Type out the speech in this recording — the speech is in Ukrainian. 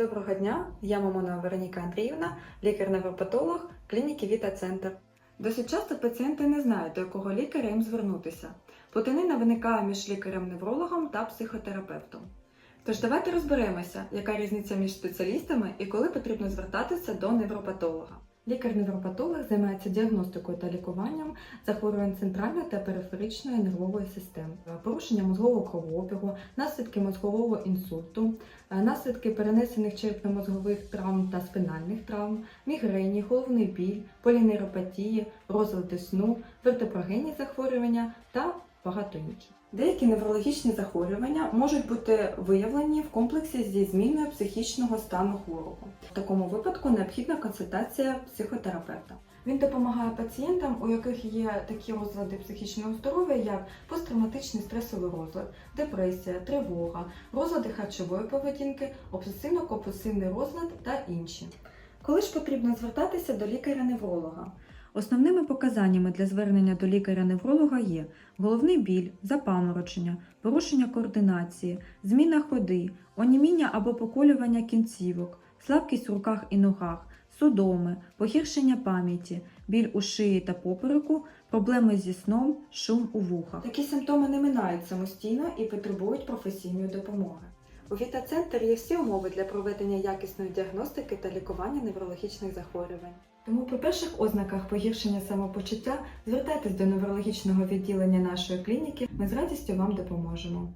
Доброго дня, я Мамонова Вероніка Андріївна, лікар-невропатолог клініки Віта Центр. Досить часто пацієнти не знають, до якого лікаря їм звернутися. Плутанина виникає між лікарем-неврологом та психотерапевтом. Тож давайте розберемося, яка різниця між спеціалістами і коли потрібно звертатися до невропатолога. Лікар-невропатолог займається діагностикою та лікуванням захворювань центральної та периферичної нервової системи, порушення мозгового кровообігу, наслідки мозгового інсульту, е, наслідки перенесених черепно-мозгових травм та спинальних травм, мігрені, головний біль, полінейропатії, розлади сну, вертеброгенні захворювання та багато інших. Деякі неврологічні захворювання можуть бути виявлені в комплексі зі зміною психічного стану хворого. В такому випадку необхідна консультація психотерапевта. Він допомагає пацієнтам, у яких є такі розлади психічного здоров'я, як посттравматичний стресовий розлад, депресія, тривога, розлади харчової поведінки, обсесивно-компульсивний розлад та інші. Коли ж потрібно звертатися до лікаря-невролога? Основними показаннями для звернення до лікаря-невролога є головний біль, запаморочення, порушення координації, зміна ходи, оніміння або поколювання кінцівок, слабкість в руках і ногах, судоми, погіршення пам'яті, біль у шиї та попереку, проблеми зі сном, шум у вухах. Такі симптоми не минають самостійно і потребують професійної допомоги. У Віта-центрі є всі умови для проведення якісної діагностики та лікування неврологічних захворювань. Тому при перших ознаках погіршення самопочуття звертайтесь до неврологічного відділення нашої клініки. Ми з радістю вам допоможемо.